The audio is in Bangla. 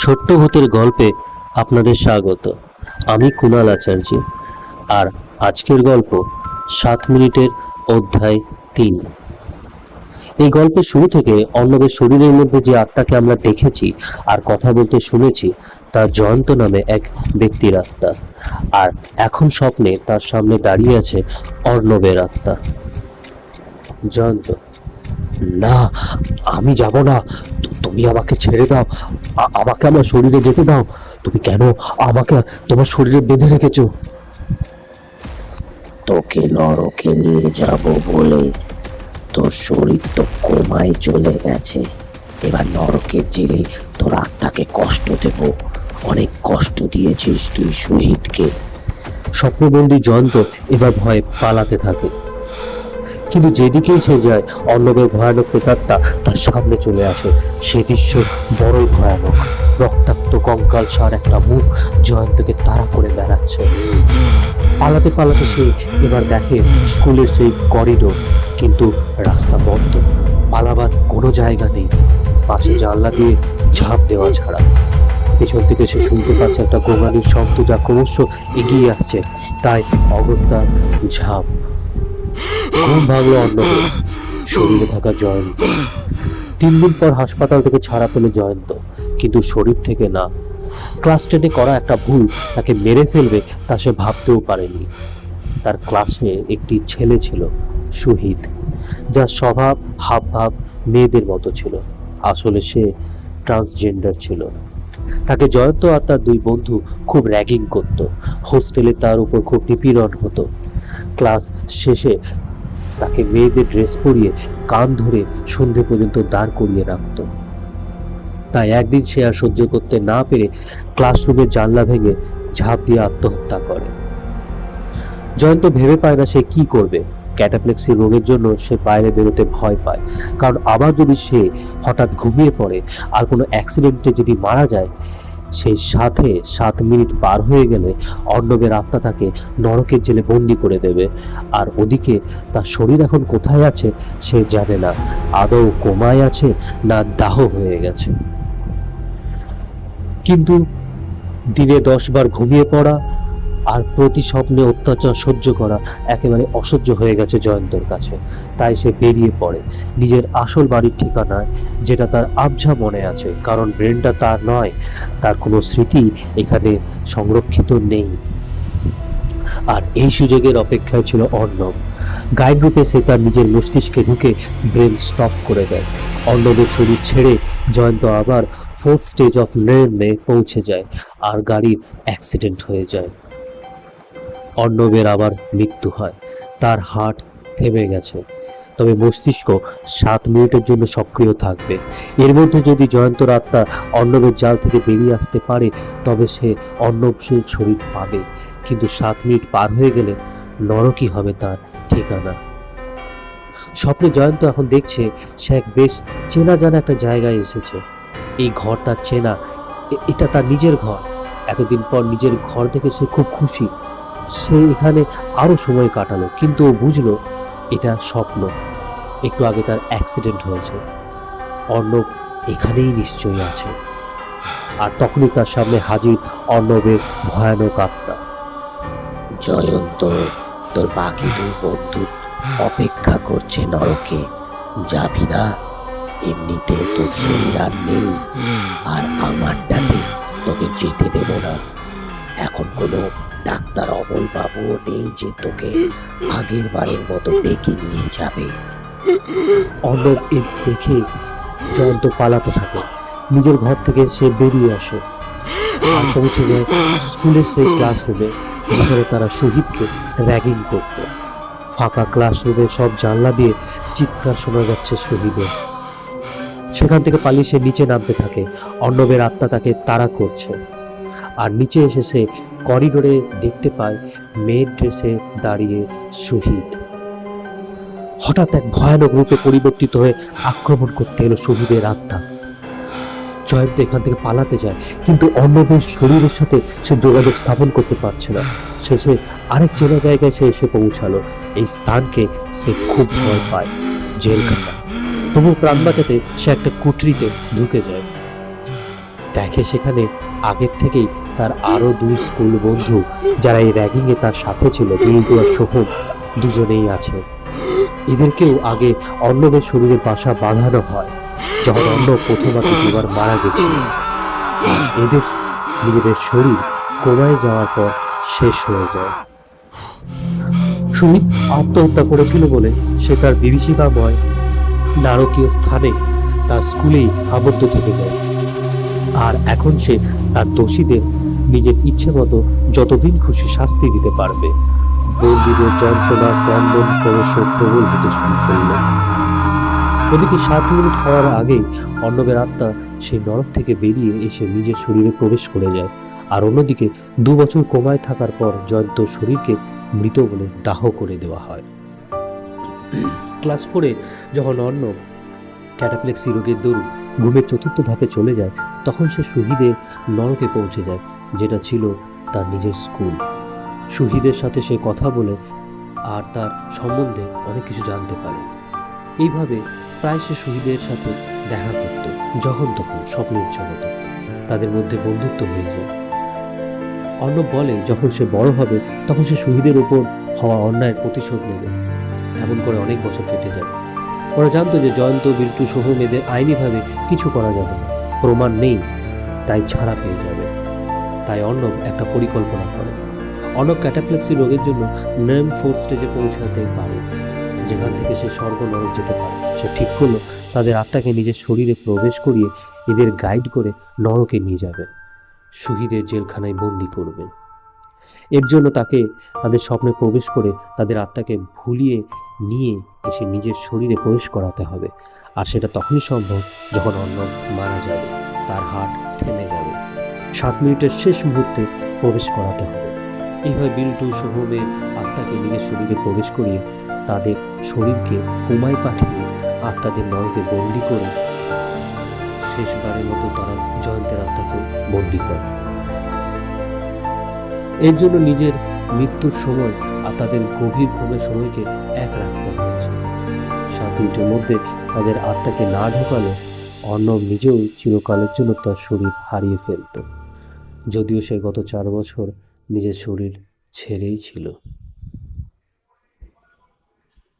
ছোট্ট ভূতের গল্পে আপনাদের স্বাগত। আমি কুণাল আচার্য। আর আজকের গল্প সাত মিনিটের অধ্যায় তিন। এই গল্পের শুরু থেকে অর্ণবের শরীরের মধ্যে যে আত্মাকে আমরা দেখেছি আর কথা বলতে শুনেছি, তা জয়ন্ত নামে এক ব্যক্তির আত্মা। আর এখন স্বপ্নে তার সামনে দাঁড়িয়ে আছে অর্ণবের আত্মা। জয়ন্ত, না, আমি যাব না। তুমি আমাকে ছেড়ে দাও। আমাকে আমার শরীরে যেতে দাও। তুমি কেন আমাকে তোমার শরীরে বেঁধে রেখেছো? তোকে নরকে নিয়ে যাব বলে তোর শরীর তো কোমায় চলে গেছে। এবার নরকের জেলে তোর আত্মাকে কষ্ট দেব। অনেক কষ্ট দিয়েছিস তুই শহীদকে। স্বপ্নবন্দি জয়ন্ত এবার ভয়ে পালাতে থাকে। কিন্তু যেদিকেই সে যায় অন্নবের ভয়ানক প্রেতাত্মা তার সামনে চলে আসে। সে দৃশ্য বড়ই ভয়ানক। রক্তাক্ত কঙ্কাল সার একটা মুখ জয়ন্তকে তাড়া করে বেড়াচ্ছে। পালাতে পালাতে সে এবার দেখে স্কুলের সেই করিডোর, কিন্তু রাস্তা বন্ধ। পালাবার কোনো জায়গা নেই। পাশে জানলা দিয়ে ঝাঁপ দেওয়া ছাড়া। পেছন থেকে সে শুনতে পাচ্ছে একটা গোঙানির শব্দ যা ক্রমশ এগিয়ে আসছে। তাই অগত্যা ঝাঁপ। ঘুম ভাঙলো অন্নকে শরীরে থাকা জয়ন্ত। তিন দিন পর হাসপাতাল থেকে ছাড়া পেল জয়ন্ত। কিন্তু শরীর থেকে না। ক্লাস টেনে করা একটা ভুল তাকে মেরে ফেলবে তা সে ভাবতেও পারেনি। তার ক্লাসে একটি ছেলে ছিল শহীদ যার স্বভাব হাবভাব মেয়েদের মতো ছিল। আসলে সে ট্রান্সজেন্ডার ছিল। তাকে জয়ন্ত আর তার দুই বন্ধু খুব র্যাগিং করত। হোস্টেলে তার উপর খুব নিপীড়ন হতো। ক্লাস শেষে তাকে মেয়েদের ড্রেস পরিয়ে কান ধরে সন্ধে পর্যন্ত দাঁড় করিয়ে রাখত। তাই একদিন সে আর সহ্য করতে না পেরে ক্লাসরুমের জানলা ভেঙে ঝাঁপ দিয়ে আত্মহত্যা করে। জয়ন্ত ভেবে পায় না সে কি করবে। ক্যাটাপ্লেক্সি রোগের জন্য সে বাইরে বেরোতে ভয় পায়। কারণ আবার যদি সে হঠাৎ ঘুমিয়ে পড়ে আর কোনো অ্যাক্সিডেন্টে যদি মারা যায় সেই সাথে সাত মিনিট পার হয়ে গেলে অর্ণবের আত্মা তাকে নরকের জেলে বন্দি করে দেবে। আর ওদিকে তার শরীর এখন কোথায় আছে সে জানে না। আদৌ কোমায় আছে না দাহ হয়ে গেছে। কিন্তু দিনে দশবার ঘুমিয়ে পড়া আর প্রতি স্বপ্নে অত্যাচার সহ্য করা একেবারে অসহ্য হয়ে গেছে জয়ন্তর কাছে। তাই সে বেরিয়ে পড়ে। নিজের আসল বাড়ির ঠিকানায়, যেটা তার আবঝা মনে আছে, কারণ ব্রেনটা তার নয়। তার কোনো স্মৃতি এখানে সংরক্ষিত নেই। আর এই সুযোগের অপেক্ষায় ছিল অর্ণব। গাইড রূপে সে তার নিজের মস্তিষ্কে ঢুকে ব্রেন স্টপ করে দেয়। অর্ণবের শরীর ছেড়ে জয়ন্ত আবার ফোর্থ স্টেজ অফ লেনে পৌঁছে যায়, আর গাড়ির অ্যাক্সিডেন্ট হয়ে যায়। অর্ণবের আবার মৃত্যু হয়। তার হার্ট থেমে গেছে। তবে মস্তিষ্ক সাত মিনিটের জন্য সক্রিয় থাকবে। এর মধ্যে যদি জয়ন্তর আত্মা অর্ণবের জাল থেকে বেরিয়ে আসতে পারে, তবে সে অর্ণব সে শরীর পাবে। কিন্তু সাত মিনিট পার হয়ে গেলে নরকই হবে তার ঠিকানা। স্বপ্নে জয়ন্ত এখন দেখছে, সে এক বেশ চেনা জানা একটা জায়গায় এসেছে। এই ঘর তার চেনা এটা তার নিজের ঘর। এতদিন পর নিজের ঘর দেখে সে খুব খুশি। সে এখানে আরও সময় কাটালো, কিন্তু ও বুঝলো এটা স্বপ্ন। একটু আগে তার অ্যাক্সিডেন্ট হয়েছে। অর্ণব এখানেই নিশ্চয়ই আছে। আর তখনই তার সামনে হাজির অর্ণবের ভয়ানক আত্মা। জয়ন্ত, তোর বাকি দুই বন্ধু অপেক্ষা করছে নরকে। যাবি না? এমনিতেও তোর শরীর আর নেই। আর আমারটাতে তোকে যেতে দেব না। এখন কোনো ডাক্তার অমল বাবু নেই যে তোকে আগের বারের মতো ডেকে নিয়ে যাবে। অর্ণব এ দেখে জয়ন্ত পালাতে থাকে। নিজের ঘর থেকে সে বেরিয়ে আসে আর পৌঁছে যায় স্কুলের সেই ক্লাসরুমে যেখানে তারা শহীদকে র্যাগিং করত। ফাঁকা ক্লাসরুমে সব জানলা দিয়ে চিৎকার শোনা যাচ্ছে শহীদের। সেখান থেকে পালিয়ে সে নিচে নামতে থাকে। অর্ণবের আত্মা তাকে তাড়া করছে। আর নিচে এসে সে করিডোরে দেখতে পায় মেয়ের ড্রেসে দাঁড়িয়ে শহীদ। হঠাৎ এক ভয়ানক রূপে পরিবর্তিত হয়ে আক্রমণ করতে এলো শহীদের আত্মা। জয়ন্ত এখান থেকে পালাতে যায়, কিন্তু অর্ণবের শরীরের সাথে সে যোগাযোগ স্থাপন করতে পারছে না। শেষে আরেক চেনা জায়গায় সে এসে পৌঁছালো। এই স্থানকে সে খুব ভয় পায় জেলখানা তবু প্রাণ বাঁচাতে সে একটা কুটরিতে ঢুকে যায়। দেখে সেখানে আগের থেকেই তার আরও দুই স্কুল বন্ধু যারা এই র্যাগিংয়ে তার সাথে ছিল, বিল্টু আর দুজনেই আছে। এদেরকেও আগে অন্নবের শরীরে বাসা বাঁধানো হয়, যখন অন্ন প্রথমবার দুবার মারা গেছিল। এদের, নিজেদের শরীর কোমায় যাওয়ার পর শেষ হয়ে যায়। সুমিত আত্মহত্যা করেছিল বলে সে তার বিভীষিকাময় নারকীয় স্থানে তার স্কুলেই আবদ্ধ থেকে যায়। আর এখন সে তার দোষীদের নিজের ইচ্ছে মতো যতদিন খুশি শাস্তি দিতে পারবে। বন্দীদের যন্ত্রণা ক্রন্দন ক্রমশ প্রবল হতে শুরু করল। ওদিকে সাত মিনিট হওয়ার আগেই অন্নবের আত্মা সেই নরক থেকে বেরিয়ে এসে নিজের শরীরে প্রবেশ করে যায়। আর অন্যদিকে দু বছর কোমায় থাকার পর জয়ন্ত শরীরকে মৃত বলে দাহ করে দেওয়া হয়। ক্লাস ফোরে যখন অর্ণব ক্যাটাপ্লেক্সি রোগের দরুন ঘুমের চতুর্থ ধাপে চলে যায়, তখন সে শহীদের নরকে পৌঁছে যায়, যেটা ছিল তার নিজের স্কুল। শহীদের সাথে সে কথা বলে আর তার সম্বন্ধে অনেক কিছু জানতে পারে। এইভাবে প্রায় সে শহীদের সাথে দেখা করত, যখন তখন স্বপ্নের জগতে। তাদের মধ্যে বন্ধুত্ব হয়ে যায়। অর্ণব বলে, যখন সে বড় হবে, তখন সে শহীদের উপর হওয়া অন্যায়ের প্রতিশোধ নেবে। এমন করে অনেক বছর কেটে যায়। ওরা জানতো যে জয়ন্ত, বিল্টু সহ মেয়েদের আইনিভাবে কিছু করা যাবে না। প্রমাণ নেই, তাই ছাড়া পেয়ে যাবে। তাই অর্ণব একটা পরিকল্পনা করে। অর্ণব ক্যাটাপ্লেক্সি রোগের জন্য নেম ফোর স্টেজে পৌঁছাতে পারে। যেখান থেকে সে স্বর্গ নরক যেতে পারে। সে ঠিক করল, তাদের আত্মাকে নিজের শরীরে প্রবেশ করিয়ে এদের গাইড করে নরকে নিয়ে যাবে। শহীদের জেলখানায় বন্দি করবে। এর জন্য তাকে তাদের স্বপ্নে প্রবেশ করে তাদের আত্মাকে ভুলিয়ে নিয়ে এসে নিজের শরীরে প্রবেশ করাতে হবে। আর সেটা তখনই সম্ভব যখন অন্য মারা যাবে, তার হার্ট থেমে যাবে। সাত মিনিটের শেষ মুহূর্তে প্রবেশ করাতে হবে। এইভাবে বিল্টু সোহমের আত্মাকে নিজের শরীরে প্রবেশ করিয়ে তাদের শরীরকে কোমায় পাঠিয়ে আত্মাদের নরকে বন্দি করে শেষবারের মতো তারা জয়ন্তের আত্মাকে বন্দি করে। এর জন্য নিজের মৃত্যুর সময় আর তাদের গভীর ঘুমের সময়কে এক রাখতে হয়েছে। সাত মিনিটের মধ্যে তাদের আত্মাকে না ঢোকালে অর্ণব নিজেও চিরকালের জন্য তার শরীর হারিয়ে ফেলত। যদিও সে গত চার বছর নিজের শরীর ছেড়েই ছিল।